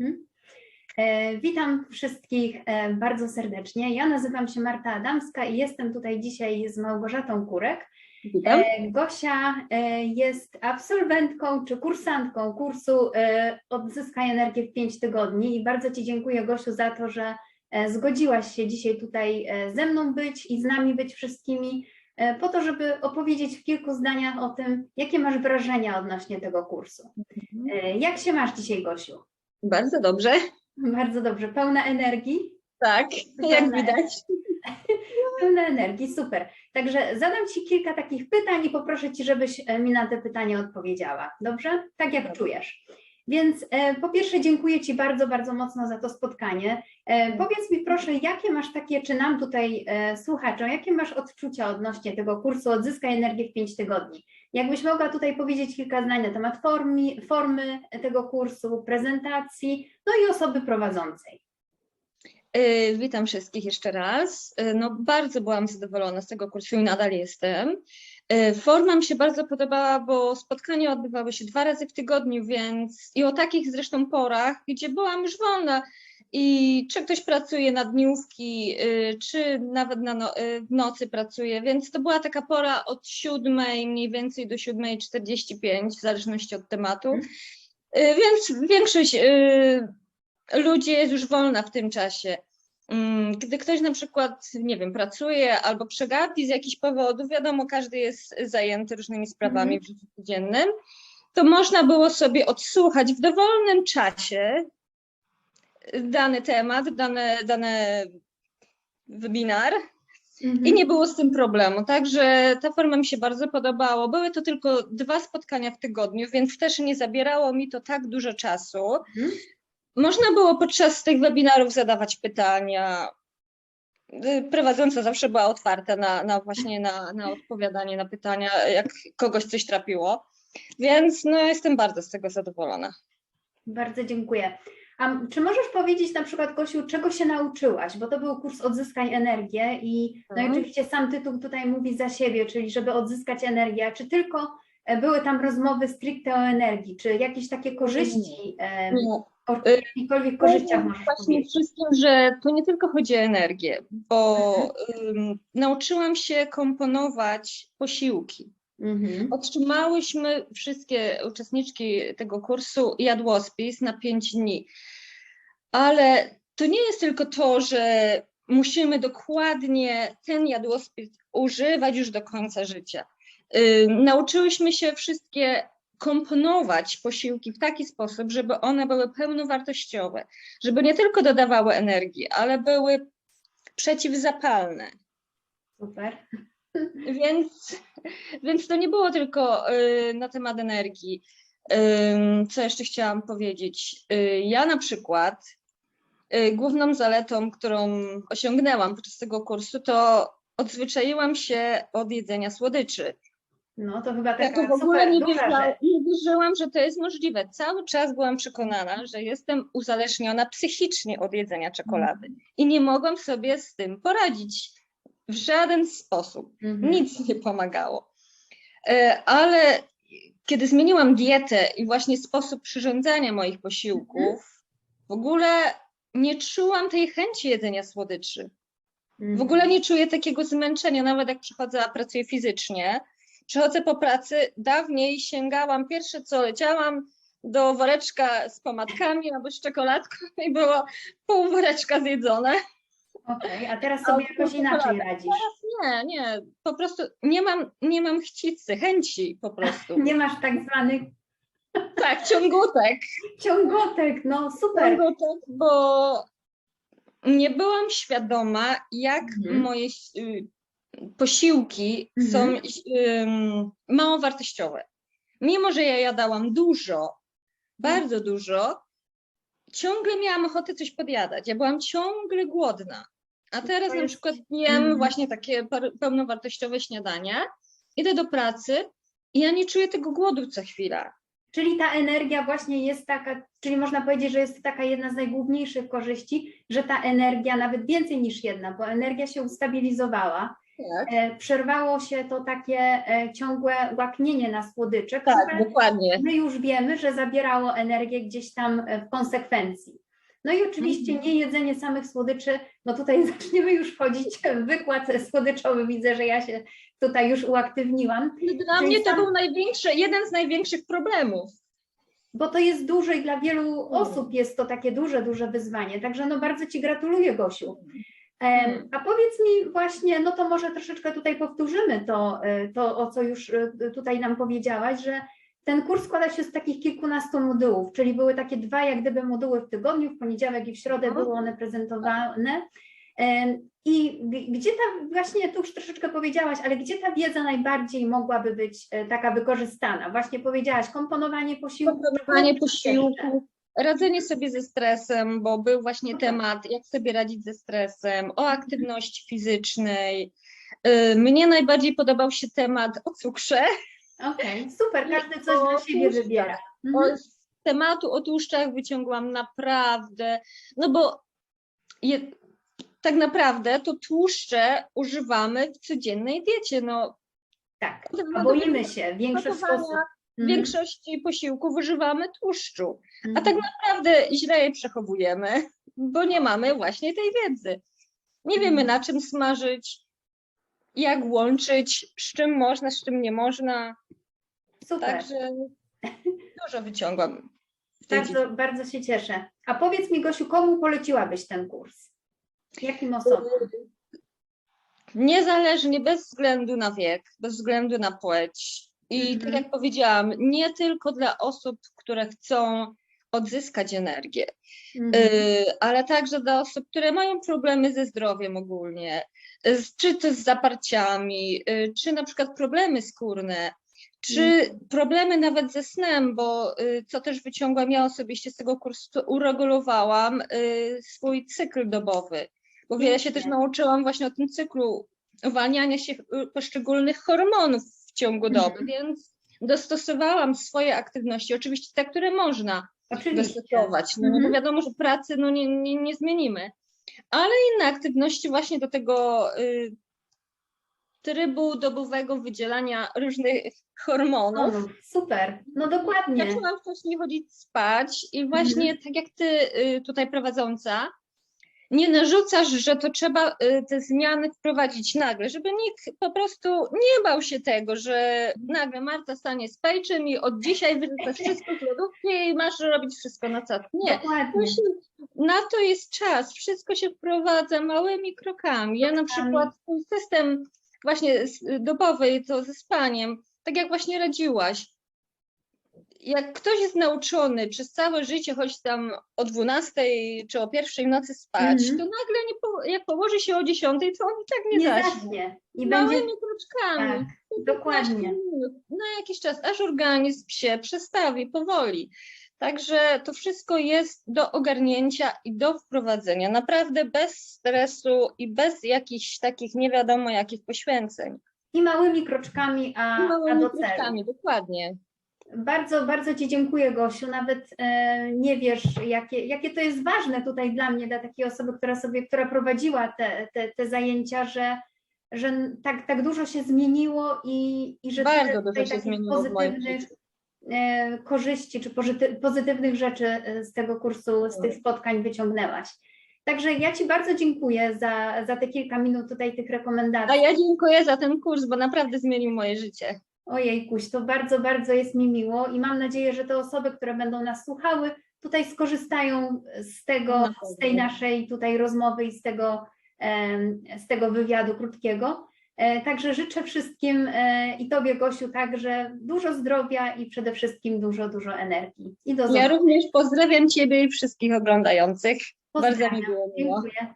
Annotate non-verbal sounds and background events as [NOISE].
Mhm. E, Witam wszystkich e, bardzo serdecznie. Ja nazywam się Marta Adamska i jestem tutaj dzisiaj z Małgorzatą Kurek. Witam. E, Gosia jest absolwentką czy kursantką kursu Odzyskaj energię w 5 tygodni i bardzo Ci dziękuję Gosiu za to, że zgodziłaś się dzisiaj tutaj ze mną być i z nami być wszystkimi po to, żeby opowiedzieć w kilku zdaniach o tym, jakie masz wrażenia odnośnie tego kursu. E, Jak się masz dzisiaj Gosiu? Bardzo dobrze. Bardzo dobrze, pełna energii. Tak, jak Pełna widać. [LAUGHS] Pełna energii, super. Także zadam Ci kilka takich pytań i poproszę Ci, żebyś mi na te pytania odpowiedziała. Dobrze? Tak jak Dobrze. czujesz. Więc e, po pierwsze dziękuję Ci bardzo, bardzo mocno za to spotkanie. E, powiedz mi proszę, jakie masz takie, czy nam tutaj e, słuchaczom, jakie masz odczucia odnośnie tego kursu Odzyskaj energię w 5 tygodni? Jakbyś mogła tutaj powiedzieć kilka zdań na temat formy, formy tego kursu, prezentacji, no i osoby prowadzącej. Witam wszystkich jeszcze raz. No, bardzo byłam zadowolona z tego kursu i nadal jestem. Forma mi się bardzo podobała, bo spotkania odbywały się dwa razy w tygodniu, więc i o takich zresztą porach, gdzie byłam już wolna. I czy ktoś pracuje na dniówki, y, czy nawet na no, y, w nocy pracuje, więc to była taka pora od siódmej mniej więcej do 7.45, w zależności od tematu. Mhm. Więc większość ludzi jest już wolna w tym czasie. Mm, Gdy ktoś na przykład, nie wiem, pracuje albo przegapi z jakichś powodów, wiadomo, każdy jest zajęty różnymi sprawami w życiu codziennym, to można było sobie odsłuchać w dowolnym czasie dany temat, dane, dane webinar Mhm. i nie było z tym problemu. Także ta forma mi się bardzo podobała. Były to tylko dwa spotkania w tygodniu, więc też nie zabierało mi to tak dużo czasu. Mhm. Można było podczas tych webinarów zadawać pytania. Y, Prowadząca zawsze była otwarta na, na właśnie na, na odpowiadanie na pytania, jak kogoś coś trapiło. Więc no, jestem bardzo z tego zadowolona. Bardzo dziękuję. A czy możesz powiedzieć na przykład, Gosiu, czego się nauczyłaś? Bo to był kurs Odzyskaj energię i no Mhm. oczywiście sam tytuł tutaj mówi za siebie, czyli żeby odzyskać energię. Czy tylko e, były tam rozmowy stricte o energii? Czy jakieś takie korzyści, e, o Y, jakichkolwiek korzyściach możesz Właśnie powiedzieć? wszystkim, że to nie tylko chodzi o energię, bo ym, nauczyłam się komponować posiłki. Mhm. Otrzymałyśmy wszystkie uczestniczki tego kursu jadłospis na pięć dni. Ale to nie jest tylko to, że musimy dokładnie ten jadłospis używać już do końca życia. Ym, Nauczyłyśmy się wszystkie komponować posiłki w taki sposób, żeby one były pełnowartościowe, żeby nie tylko dodawały energii, ale były przeciwzapalne. Super. Więc, więc to nie było tylko y, na temat energii. Ym, Co jeszcze chciałam powiedzieć? Y, Ja na przykład y, główną zaletą, którą osiągnęłam podczas tego kursu, to odzwyczaiłam się od jedzenia słodyczy. No to chyba Ja taka to w ogóle nie, rzecz. nie wierzyłam, że to jest możliwe. Cały czas byłam przekonana, że jestem uzależniona psychicznie od jedzenia czekolady i nie mogłam sobie z tym poradzić w żaden sposób. Mhm. Nic nie pomagało. E, Ale kiedy zmieniłam dietę i właśnie sposób przyrządzania moich posiłków, w ogóle nie czułam tej chęci jedzenia słodyczy. W ogóle nie czuję takiego zmęczenia, nawet jak przychodzę, a pracuję fizycznie. Przychodzę po pracy, dawniej sięgałam, pierwsze co leciałam do woreczka z pomadkami albo z czekoladką i było pół woreczka zjedzone. Okej, a teraz A sobie od jakoś inaczej radzisz. Nie, nie, po prostu nie mam, nie mam chcicy, chęci po prostu. [LAUGHS] Nie masz tak zwanych Tak, ciągutek. ciągotek, no super. Ciągutek, bo nie byłam świadoma, jak Mhm. moje y, posiłki Mhm. są ym, mało wartościowe. Mimo, że ja jadałam dużo, bardzo dużo, ciągle miałam ochotę coś podjadać. Ja byłam ciągle głodna. A teraz na jest- przykład jem Mhm. właśnie takie pełnowartościowe śniadania, idę do pracy i ja nie czuję tego głodu co chwila. Czyli ta energia właśnie jest taka, czyli można powiedzieć, że jest to taka jedna z najgłówniejszych korzyści, że ta energia, nawet więcej niż jedna, bo energia się ustabilizowała, Tak, e, przerwało się to takie e, ciągłe łaknienie na słodycze, tak, które dokładnie. my już wiemy, że zabierało energię gdzieś tam e, w konsekwencji. No i oczywiście Mhm. nie jedzenie samych słodyczy, no tutaj [LAUGHS] zaczniemy już wchodzić w wykład słodyczowy, widzę, że ja się tutaj już uaktywniłam, Dla Czyli mnie to sam- był największy, jeden z największych problemów. bo to jest duże i dla wielu Mm. osób jest to takie duże, duże wyzwanie. Także no bardzo Ci gratuluję, Gosiu. Mm. A powiedz mi właśnie, no to może troszeczkę tutaj powtórzymy to, e, to, o co już e, tutaj nam powiedziałaś, że ten kurs składa się z takich kilkunastu modułów, czyli były takie dwa jak gdyby moduły w tygodniu, w poniedziałek i w środę Mhm. były one prezentowane. I gdzie ta, właśnie tu już troszeczkę powiedziałaś, ale gdzie ta wiedza najbardziej mogłaby być e, taka wykorzystana? Właśnie powiedziałaś, komponowanie posiłku. Komponowanie posiłku, radzenie sobie ze stresem, bo był właśnie temat, jak sobie radzić ze stresem, o aktywności fizycznej. Y, Mnie najbardziej podobał się temat o cukrze, Okej, super, każdy coś dla siebie wybiera. Mhm. z tematu o tłuszczach wyciągłam naprawdę, no bo je, tak naprawdę to tłuszcze używamy w codziennej diecie. No, Tak, boimy się, większość gotowania osób. W Mhm. większości posiłków używamy tłuszczu. A Mhm. tak naprawdę źle je przechowujemy, bo nie mamy właśnie tej wiedzy. Nie wiemy Mhm. na czym smażyć, jak łączyć, z czym można, z czym nie można. Super, Także dużo wyciągłam bardzo, bardzo się cieszę. A powiedz mi, Gosiu, komu poleciłabyś ten kurs? Jakim osobom? Niezależnie, bez względu na wiek, bez względu na płeć. I Mhm. tak jak powiedziałam, nie tylko dla osób, które chcą odzyskać energię, Mhm. y, ale także dla osób, które mają problemy ze zdrowiem ogólnie, czy to z zaparciami, y, czy na przykład problemy skórne, czy Mhm. problemy nawet ze snem, bo y, co też wyciągłam ja osobiście z tego kursu, uregulowałam swój cykl dobowy, bo wiele się też Pięknie. nauczyłam właśnie o tym cyklu uwalniania się poszczególnych hormonów ciągu Mhm. doby, więc dostosowałam swoje aktywności, oczywiście te, które można, Oczywiście. dostosować. No, no Mhm. bo wiadomo, że pracy no, nie, nie, nie zmienimy, ale inne aktywności właśnie do tego y, trybu dobowego wydzielania różnych hormonów. O, super, no dokładnie. Zaczęłam wcześniej chodzić spać i właśnie Mhm. tak jak ty y, tutaj prowadząca, nie narzucasz, że to trzeba y, te zmiany wprowadzić nagle, żeby nikt po prostu nie bał się tego, że nagle Marta stanie z pejczem i od dzisiaj wyrzucasz wszystko z lodówki i masz robić wszystko na co. Nie. Musi, na to jest czas. Wszystko się wprowadza małymi krokami. Ja na przykład system właśnie dobowy, to ze spaniem, tak jak właśnie radziłaś. Jak ktoś jest nauczony przez całe życie, choć tam o 12 czy o pierwszej nocy spać, Mhm. to nagle nie po, jak położy się o 10, to on i tak nie, Nie zaśnie. I będzie Małymi kroczkami. tak, po 15 dokładnie. Na jakiś czas, aż organizm się przestawi powoli. Także to wszystko jest do ogarnięcia i do wprowadzenia. Naprawdę bez stresu i bez jakichś takich nie wiadomo jakich poświęceń. I małymi kroczkami, a, a Małymi do celu. kroczkami, dokładnie. Bardzo, bardzo Ci dziękuję, Gosiu. Nawet e, nie wiesz, jakie, jakie to jest ważne tutaj dla mnie, dla takiej osoby, która sobie, która prowadziła te, te, te zajęcia, że, że tak, tak dużo się zmieniło i, i że Bardzo dużo tutaj się zmieniło pozytywnych e, korzyści czy pożyty, pozytywnych rzeczy e, z tego kursu, z tych spotkań wyciągnęłaś. Także ja Ci bardzo dziękuję za, za te kilka minut tutaj tych A rekomendacji. ja dziękuję za ten kurs, bo naprawdę zmienił moje życie. Ojej, Kuś, to bardzo, bardzo jest mi miło i mam nadzieję, że te osoby, które będą nas słuchały, tutaj skorzystają z tego, z tej naszej tutaj rozmowy i z tego, z tego wywiadu krótkiego. E, Także życzę wszystkim e, i Tobie, Gosiu, także dużo zdrowia i przede wszystkim dużo, dużo energii. I do Ja zobaczenia. również pozdrawiam Ciebie i wszystkich oglądających. Bardzo mi Pozdrawiam. było miło. Dziękuję.